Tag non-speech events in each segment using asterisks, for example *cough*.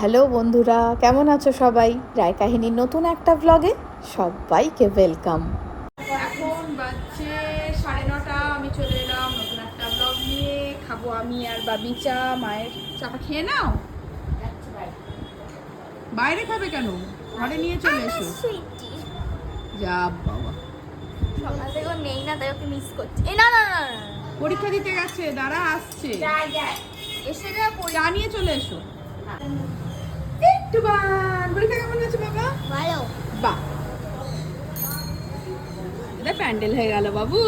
Hello বন্ধুরা কেমন আছো সবাই? রায় কাহিনীর নতুন একটা ব্লগে সবাইকে ওয়েলকাম এখন বাজছে সাড়ে নটা আমি চলে এলাম নতুন একটা ব্লগ নিয়ে। খাব আমি আর বাবি চা মায়ের চাটা খেয়ে নাও? বাইরে খাবে কেন? ঘরে নিয়ে চলে এসো। যা বাবা। সকাল থেকে নেই না তাই ওকে মিস করছে। এ না না। পরীক্ষা দিতে গেছে দাঁড়া আসছে। এসে যা চলে এসো। পরীক্ষা কেমন আছে বাবা? ভালো। বাহ। এটা প্যান্ডেল হয়ে গেল বাবু।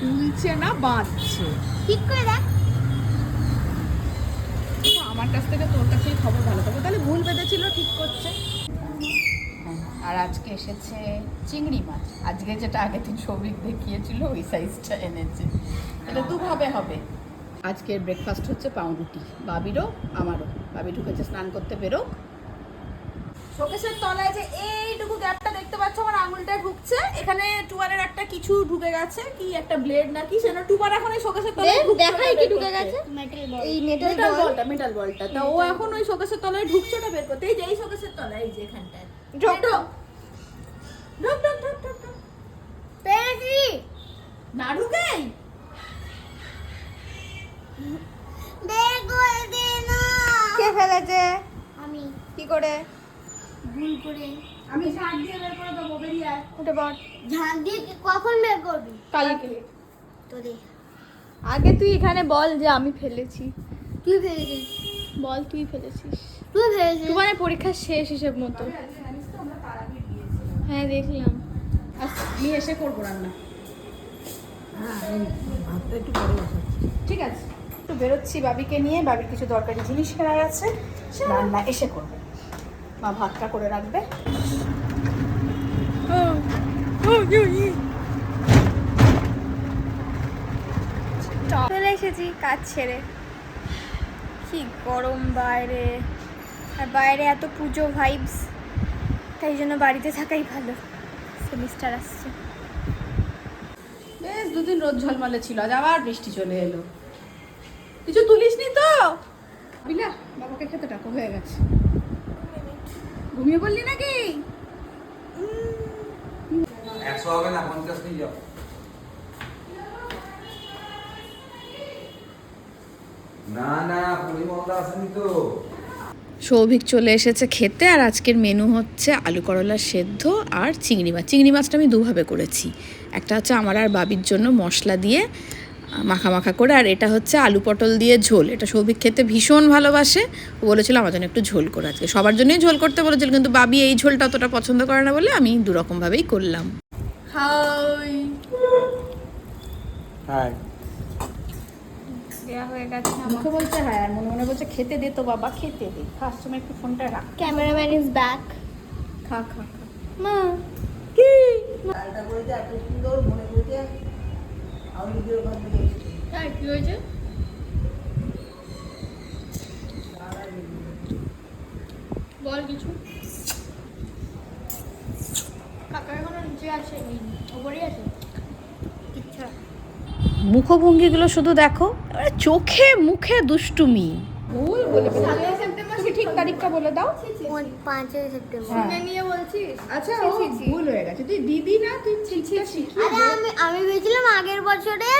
তুলছে না বাঁধছে ঠিক করে দেখ। আমার কাছ থেকে তোর কাছেই খবর ভালো থাকবে। তাহলে ভুল বেঁধেছিল ঠিক করছে। আর আজকে এসেছে চিংড়ি মাছ। আজকে যেটা আগে দিন সৌভিক দেখিয়েছিল ওই সাইজটা এনেছে। এটা দুভাবে হবে। আজকের ব্রেকফাস্ট হচ্ছে পাউরুটি। বাবিরও আমারও। বাবি ঢুকেছে স্নান করতে বেরোক। শোকেসের তলায় যে এইটুকু গ্যাপটা দেখতে পাচ্ছ আমার আঙুলটা ঢুকছে। এখানে টুয়ারের একটা কিছু ঢুকে গেছে কি একটা ব্লেড না কি সেটা টুবার এখন ওই শোকেসের তলায় ঢুকছে দেখাই কি ঢুকে গেছে? এই মেটাল বলটা মেটাল বলটা তা ও এখন ওই শোকেসের তলায় ঢুকছে ওটা বের করতে। এই যে এই শোকেসের তলায় এই যে এখানটায়। ঢোক ঢোক। ঢোক। ঢোক ঢোক ঢোক। না ঢুকেই? না কে ফেলেছে? আমি। কি করে? ভুল করে। আমি দিয়ে বের করে দেবো বেরিয়ে উঠে পড়। ঝাঁক দিয়ে কখন বের করবি? কালকে। তোরে আগে তুই এখানে বল যে আমি ফেলেছি। তুই ফেলেছিস? বল তুই ফেলেছিস। তুই ফেলেছিস? তোমার পরীক্ষা শেষ হিসেব মতো। হ্যাঁ দেখলাম। আমি এসে করব রান্না। ঠিক আছে। একটু বেরোচ্ছি বাবিকে নিয়ে। বাবির কিছু দরকারি জিনিস কেনার আছে। রান্না এসে করবে। মা ভাতটা করে রাখবে। চলে এসেছি কাজ ছেড়ে। কি গরম বাইরে। আর বাইরে এত পুজো ভাইবস তাই জন্য বাড়িতে থাকাই ভালো। সেমিস্টার আসছে। বেশ দুদিন রোদ ঝলমলে ছিল। আজ আবার বৃষ্টি চলে এলো। কিছু তুলিসনি তো? বিলা বাবাকে খেতে ডাকো হয়ে গেছে। ঘুমিয়ে পড়লি নাকি? একশো হবে না পঞ্চাশ নিয়ে যাও। না না পরিমলদা আসেনি তো। সৌভিক চলে এসেছে খেতে আর আজকের মেনু হচ্ছে আলু করলার সেদ্ধ আর চিংড়ি মাছ। চিংড়ি মাছটা আমি দুভাবে করেছি। একটা হচ্ছে আমার আর বাবির জন্য মশলা দিয়ে মাখা মাখা করে আর এটা হচ্ছে আলু পটল দিয়ে ঝোল। এটা সৌভিক খেতে ভীষণ ভালোবাসে। ও বলেছিল আমার জন্য একটু ঝোল করে আজকে। সবার জন্যই ঝোল করতে বলেছিল কিন্তু বাবি এই ঝোলটা অতটা পছন্দ করে না বলে আমি দুরকমভাবেই করলাম। হাই। মুখে বলছে হ্যাঁ আর মনে মনে বলছে খেতে দে তো বাবা খেতে দে। সময় একটু ফোনটা রাখ। ক্যামেরাম্যান ইজ ব্যাক খা খা খা। মা। কি? হয়েছে? বল কিছু। কাকা এখনও নিচে আসেনি ওপরেই আছে। ইচ্ছা। মুখভঙ্গিগুলো শুধু দেখো চোখে মুখে দুষ্টুমি। ভুল বলে। ঠিক তারিখটা বলে দাও। সেপ্টেম্বর। হ্যাঁ। নিয়ে বলছিস? আচ্ছা ও ভুল হয়ে গেছে। তুই দিদি না তুই ঠিকটা শিখিয়ে আরে আমি আমি ভেবেছিলাম আগের বছরে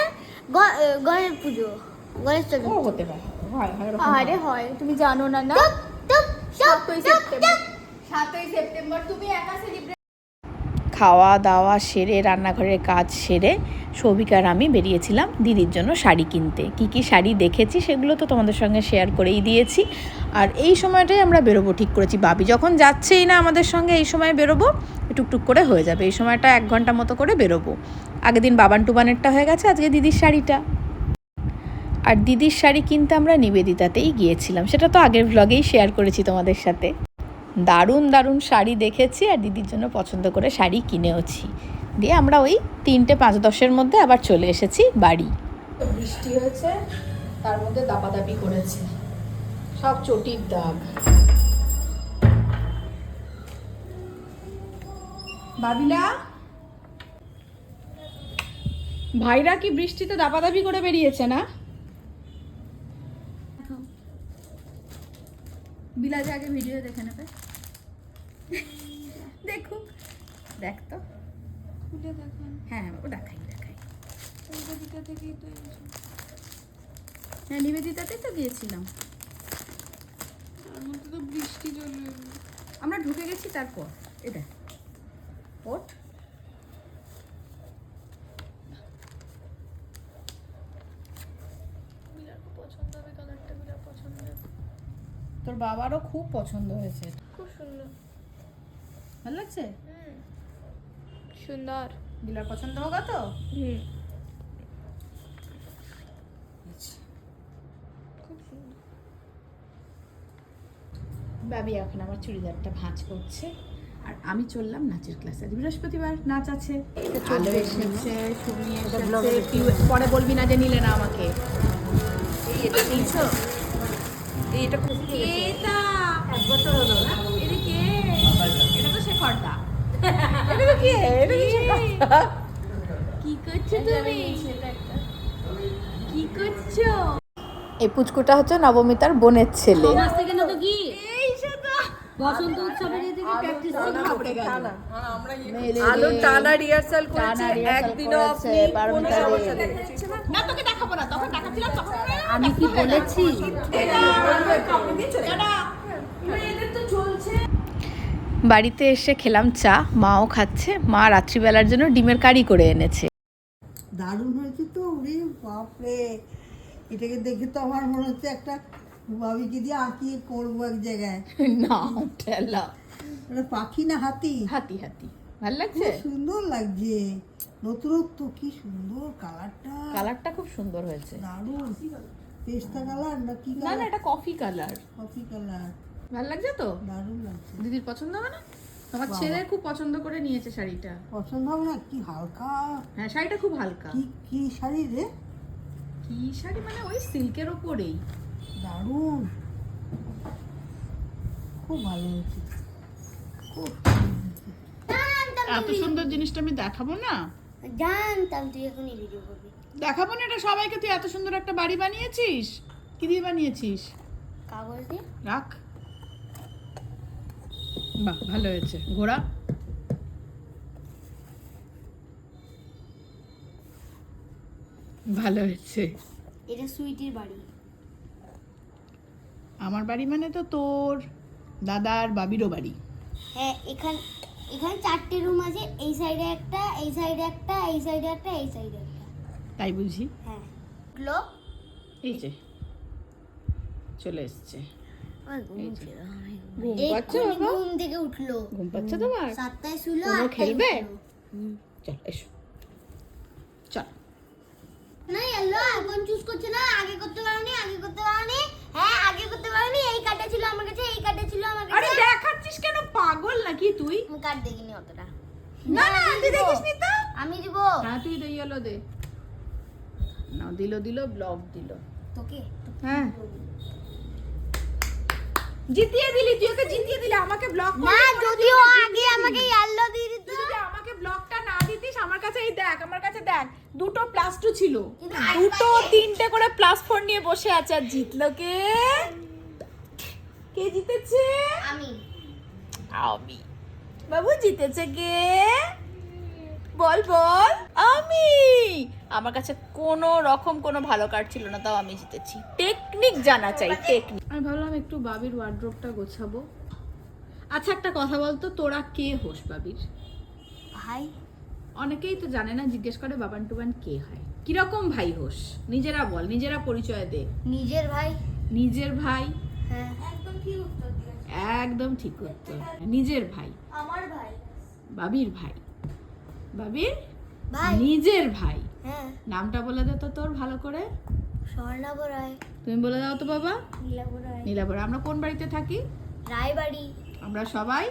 গণেশ পুজো গণেশ ও চতুর্থী। হতে পারে। হয় হয় আরে হয়। তুমি জানো না না? টুক, টুক, টুক, সাতই টুক, সেপ্টেম্বর। সাতই সেপ্টেম্বর তুমি একা সেলিব্রেট খাওয়া দাওয়া সেরে, রান্নাঘরের কাজ সেরে সৌভিক আর আমি বেরিয়েছিলাম দিদির জন্য শাড়ি কিনতে। কি কি শাড়ি দেখেছি সেগুলো তো তোমাদের সঙ্গে শেয়ার করেই দিয়েছি। আর এই সময়টাই আমরা বেরোবো, ঠিক করেছি। বাবি যখন যাচ্ছেই না আমাদের সঙ্গে, এই সময় বেরোবো, টুকটুক করে হয়ে যাবে। এই সময়টা এক ঘণ্টা মতো করে বেরোবো। আগের দিন বাবান টুবানেরটা হয়ে গেছে, আজকে দিদির শাড়িটা। আর দিদির শাড়ি কিনতে আমরা নিবেদিতাতেই গিয়েছিলাম। সেটা তো আগের ভ্লগেই শেয়ার করেছি তোমাদের সাথে। দারুণ দারুণ শাড়ি দেখেছি আর দিদির জন্য পছন্দ করে শাড়ি কিনেওছি। দিয়ে আমরা ওই তিনটে পাঁচ দশের মধ্যে আবার চলে এসেছি বাড়ি। বৃষ্টি হয়েছে তার মধ্যে দাপাদাপি করেছে। সব চটির দাগ। বাবিলা? ভাইরা কি বৃষ্টিতে দাপাদাপি করে বেরিয়েছে না? বিলাজে আগে ভিডিও দেখে নেবে। দেখুক। দেখ তো। খুলে দেখান। হ্যাঁ হ্যাঁ ও দেখাই দেখাই। নিবেদিতা থেকেই তো হ্যাঁ নিবেদিতাতেই তো গিয়েছিলাম। তো বৃষ্টি চলে আমরা ঢুকে গেছি তারপর। এটা পছন্দ তোর বাবারও খুব পছন্দ হয়েছে লাগছে সুন্দর। বিলার পছন্দ হোগা তো? হুম। বাবি এখন আমার চুড়িদারটা ভাঁজ করছে। আর আমি চললাম নাচের ক্লাসে। আজ বৃহস্পতিবার নাচ আছে। আলো এসেছে সুমি এসেছে। পরে বলবি না যে নিলে না আমাকে। এটা নিয়েছো এটা এটা এক বছর হলো না? এটা তো কে এটা তো শেখরদা কি করছ তুমি? কি করছ? এই পুচকুটা হচ্ছে নবমিতার বোনের ছেলে। বসন্ত উৎসবে যদি প্র্যাকটিস করে গেল। আলো টানা রিহার্সাল টানা করেছে। একদিনও আপনি কোনো বারোটা সমস্যা দিন। দেখাচ্ছে না না তোকে দেখাবো না তখন দেখাচ্ছিলাম তখন আমি কি বলেছি? বাড়িতে এসে খেলাম চা মাও খাচ্ছে মা রাত্রিবেলার জন্য ডিমের কারি করে এনেছে। দারুণ হয়েছে তো ওরে বাপরে। এটাকে দেখে তো আমার মনে হচ্ছে একটা ভাবিকে দিয়ে আঁকিয়ে করব এক জায়গায়। *laughs* না ঠেলা। ওটা পাখি না হাতি? হাতি হাতি। ভালো লাগছে? সুন্দর লাগছে। নতুনত্ব কি সুন্দর কালারটা। কালারটা খুব সুন্দর হয়েছে। দারুণ। পেস্তা কালার না কি না না কালার? এটা কফি কালার। Coffee colour. ভালো লাগছে তো? দারুণ লাগছে। দিদির পছন্দ হবে না? তোমার ছেলে খুব পছন্দ করে নিয়েছে শাড়িটা। পছন্দ হবে না? কি হালকা। হ্যাঁ শাড়িটা খুব হালকা। কি কি শাড়ি রে? কি শাড়ি মানে ওই সিল্কের ওপরেই। দারুণ। খুব ভালো হয়েছে। খুব এত সুন্দর জিনিসটা আমি দেখাবো না? জানতাম তুই এখনই ভিডিও করবি। দেখাবো না এটা? সবাইকে তুই এত সুন্দর একটা বাড়ি বানিয়েছিস? কি দিয়ে বানিয়েছিস? কাগজ দিয়ে। রাখ। বাহ ভালো হয়েছে। ঘোড়া? ভালো হয়েছে। এটা সুইটির বাড়ি। আমার বাড়ি মানে তো তোর দাদার বাবিরও বাড়ি। হ্যাঁ এখান এখানে চারটে রুম আছে এই সাইডে একটা এই সাইডে একটা এই সাইডে একটা এই সাইডে একটা। তাই বুঝি? হ্যাঁ। এই যে চলে এসছে। ঘুম থেকে উঠল। ঘুম পাচ্ছে তোমার? সাতটায় শুলো কোনো খেলবে? চল এসো। চল। না এলো এখন চুজ করছে না? আগে করতে পারোনি আগে করতে পারোনি। হ্যাঁ আগে করতে পারোনি এই কার্ডটা ছিল আমার কাছে এই কার্ডটা ছিল আমার আরে কাছে দেখাচ্ছিস কেন? পাগল নাকি তুই? আমি কার্ড দেখিনি অতটা। না না তুই দেখিসনি তো? আমি দিব। হ্যাঁ তুই দে ইয়েলো দে। না দিল দিল ব্লক দিল। তোকে? হ্যাঁ। জিতিয়ে দিলি তুই ওকে জিতিয়ে দিলি আমাকে ব্লক না যদিও আগে আমাকে ইয়াল্লো দিয়ে দিত। যদি আমাকে ব্লকটা না দিতিস আমার কাছে এই দেখ আমার কাছে দেখ দুটো প্লাস টু ছিল। দুটো তিনটে করে প্লাস ফোর নিয়ে বসে আছে আর জিতলো কে? কে জিতেছে? আমি। আমি। বাবু জিতেছে কে? বল বল। আমি। আমার কাছে কোনো রকম কোনো ভালো কার্ড ছিল না তাও আমি জিতেছি। টেকনিক জানা চাই টেকনিক। আমি ভাবলাম একটু বাবির ওয়ার্ড্রোবটা গোছাবো। আচ্ছা একটা কথা বলতো তোরা কে হোস বাবির? ভাই। অনেকেই তো জানে না জিজ্ঞেস করে বাবান টুবান কে হয়। কীরকম ভাই হোস? নিজেরা বল নিজেরা পরিচয় দে। নিজের ভাই? নিজের ভাই? হ্যাঁ। একদম ঠিক উত্তর একদম ঠিক করতে নিজের ভাই। আমার ভাই। বাবির ভাই। বাবির? ভাই। নিজের ভাই। হ্যাঁ। নামটা বলে দে তো তোর ভালো করে। স্বর্ণাভ রায় তুমি বলে দাও তো বাবা। নীলাভ রায় নীলাবর আমরা কোন বাড়িতে থাকি? রায়বাড়ি। আমরা সবাই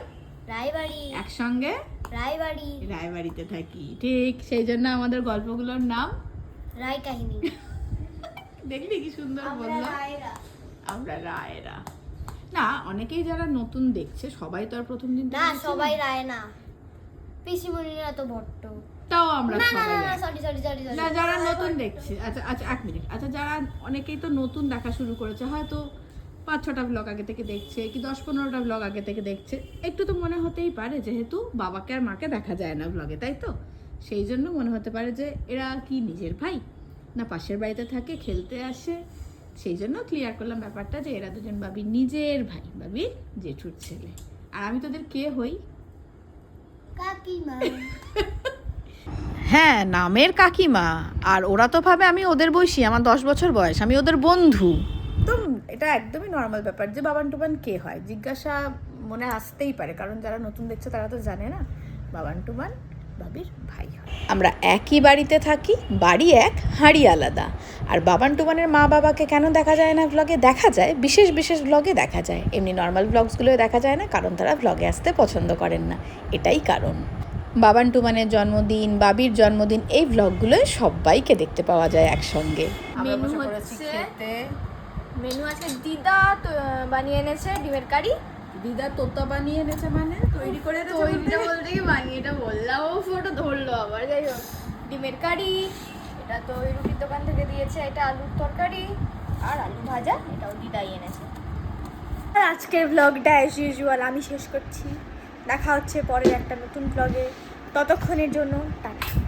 রায়বাড়ি। একসঙ্গে রায়বাড়ি। রায়বাড়িতে থাকি। ঠিক সেই জন্য আমাদের গল্পগুলোর নাম রায় কাহিনী। *laughs* দেখলি কি সুন্দর বলল? রায়রা। আমরা রায়রা। না অনেকেই যারা নতুন দেখছে সবাই তো আর প্রথম দিন না সবাই রায় না? পিসিমণিরা তো ভট্ট তাও আমরা না না না সরি সরি সরি সরি না যারা নতুন দেখছে আচ্ছা আচ্ছা এক মিনিট। আচ্ছা যারা অনেকেই তো নতুন দেখা শুরু করেছে হয়তো পাঁচ ছটা ব্লগ আগে থেকে দেখছে কি দশ পনেরোটা ব্লগ আগে থেকে দেখছে। একটু তো মনে হতেই পারে যেহেতু বাবাকে আর মাকে দেখা যায় না ব্লগে তাই তো? সেই জন্য মনে হতে পারে যে এরা কি নিজের ভাই? না পাশের বাড়িতে থাকে খেলতে আসে। সেই জন্য ক্লিয়ার করলাম ব্যাপারটা যে এরা দুজন বাবি নিজের ভাই বাবির জেঠুর ছেলে। আর আমি তোদের কে হই? কাকিমা। *laughs* হ্যাঁ নামের কাকিমা। আর ওরা তো ভাবে আমি ওদের বয়সী আমার দশ বছর বয়স আমি ওদের বন্ধু। তো এটা একদমই নর্মাল ব্যাপার। যে বাবান টুবান কে হয়? জিজ্ঞাসা মনে আসতেই পারে কারণ যারা নতুন দেখছে তারা তো জানে না বাবান টুবান বাবির ভাই হয়। আমরা একই বাড়িতে থাকি বাড়ি এক হাঁড়ি আলাদা। আর বাবান টুবানের মা বাবাকে কেন দেখা যায় না ব্লগে দেখা যায় বিশেষ বিশেষ ব্লগে দেখা যায়। এমনি নর্মাল ব্লগসগুলো দেখা যায় না কারণ তারা ব্লগে আসতে পছন্দ করেন না। এটাই কারণ। বাবান টুমানের জন্মদিন বাবির জন্মদিন এই ব্লগগুলোয় সবাইকে দেখতে পাওয়া যায় একসঙ্গে। মেনু হচ্ছে- মেনু আছে দিদা তো বানিয়ে এনেছে ডিমের কারি। দিদা তোতা বানিয়ে এনেছে মানে? তৈরি করে তৈরিটা বলতে? বলতে কি বানিয়ে? এটা বললাম ও ফটো ধরলো আবার যাই হোক। ডিমের কারি এটা তো ওই রুটির দোকান থেকে দিয়েছে এটা আলুর তরকারি আর আলু ভাজা এটাও দিদাই এনেছে। আর আজকের ব্লগটা অ্যাজ ইউজুয়াল আমি শেষ করছি। দেখা হচ্ছে পরের একটা নতুন ব্লগে ততক্ষণের জন্য টাটা।